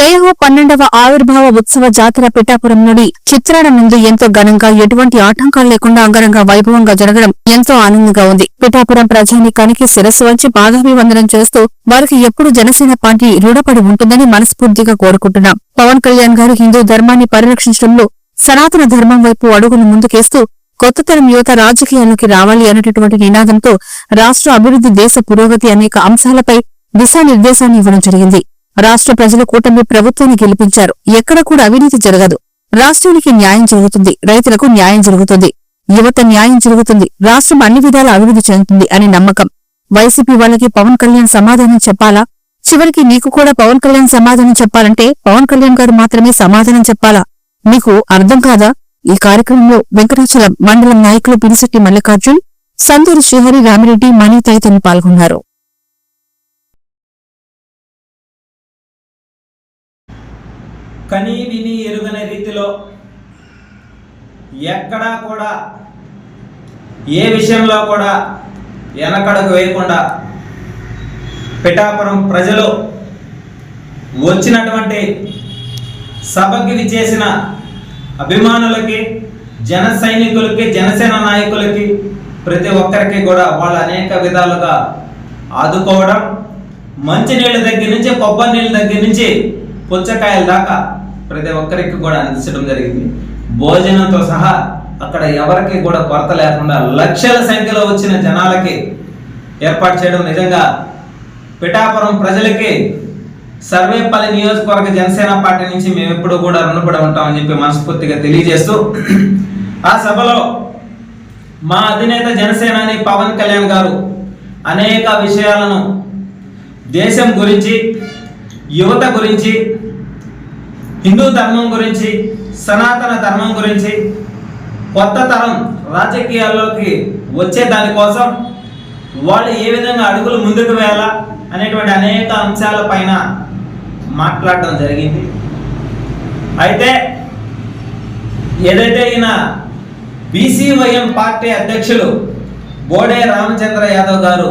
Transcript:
జయహో పన్నెండవ ఆవిర్భావ ఉత్సవ జాతర పిఠాపురం నుండి చిత్రాల ముందు ఎంతో ఘనంగా ఎటువంటి ఆటంకాలు లేకుండా అంగరంగ వైభవంగా జరగడం ఎంతో ఆనందంగా ఉంది. పిఠాపురం ప్రజానీకానికి శిరస్సు వంచి పాదాభివందనం చేస్తూ వారికి ఎప్పుడు జనసేన పార్టీ రుణపడి ఉంటుందని మనస్ఫూర్తిగా కోరుకుంటున్నాం. పవన్ కళ్యాణ్ గారు హిందూ ధర్మాన్ని పరిరక్షించడంలో సనాతన ధర్మం వైపు అడుగును ముందుకేస్తూ కొత్త తరం యువత రాజకీయాల్లోకి రావాలి అనేటటువంటి నినాదంతో రాష్ట్ర అభివృద్ధి దేశ పురోగతి అనేక అంశాలపై దిశానిర్దేశాన్ని ఇవ్వడం జరిగింది. రాష్ట్ర ప్రజలు కూటమి ప్రభుత్వాన్ని గెలిపించారు. ఎక్కడ కూడా అవినీతి జరగదు. రాష్ట్రానికి న్యాయం జరుగుతుంది. రైతులకు న్యాయం జరుగుతుంది. యువత న్యాయం జరుగుతుంది. రాష్ట్రం అన్ని విధాల అభివృద్ధి చెందుతుంది అని నమ్మకం. వైసీపీ వాళ్ళకి పవన్ కళ్యాణ్ సమాధానం చెప్పాలా? చివరికి నీకు కూడా పవన్ కళ్యాణ్ సమాధానం చెప్పాలంటే పవన్ కళ్యాణ్ గారు మాత్రమే సమాధానం చెప్పాలా? మీకు అర్థం కాదా? ఈ కార్యక్రమంలో వెంకటాచలం మండలం నాయకులు పినిశెట్టి మల్లికార్జున్ సందూరు శ్రీహరి రామిరెడ్డి మణి తదితరులు పాల్గొన్నారు. కనీ విని ఎరుగని రీతిలో ఎక్కడా కూడా ఏ విషయంలో కూడా వెనకడకు వేయకుండా పిఠాపురం ప్రజలు వచ్చినటువంటి సభకి చేసిన అభిమానులకి జన సైనికులకి జనసేన నాయకులకి ప్రతి ఒక్కరికి కూడా వాళ్ళు అనేక విధాలుగా ఆదుకోవడం మంచినీళ్ళ దగ్గర నుంచి కొబ్బరి నీళ్ళ దగ్గర నుంచి పుచ్చకాయల దాకా ప్రతి ఒక్కరికి కూడా అందించడం జరిగింది. భోజనంతో సహా అక్కడ ఎవరికి కూడా కొరత లేకుండా లక్షల సంఖ్యలో వచ్చిన జనాలకి ఏర్పాటు చేయడం నిజంగా పిఠాపురం ప్రజలకి సర్వేపల్లి నియోజకవర్గ జనసేన పార్టీ నుంచి మేము ఎప్పుడు కూడా రుణపడి ఉంటామని చెప్పి మనస్ఫూర్తిగా తెలియజేస్తూ ఆ సభలో మా అధినేత జనసేనాని పవన్ కళ్యాణ్ గారు అనేక విషయాలను దేశం గురించి యువత గురించి హిందూ ధర్మం గురించి సనాతన ధర్మం గురించి కొత్త తరం రాజకీయాల్లోకి వచ్చే దానికోసం వాళ్ళు ఏ విధంగా అడుగులు ముందుకు వేయాలా అనేటువంటి అనేక అంశాల పైన మాట్లాడడం జరిగింది. అయితే ఏదైతే ఈయన బీసీవైఎం పార్టీ అధ్యక్షులు బోడే రామచంద్ర యాదవ్ గారు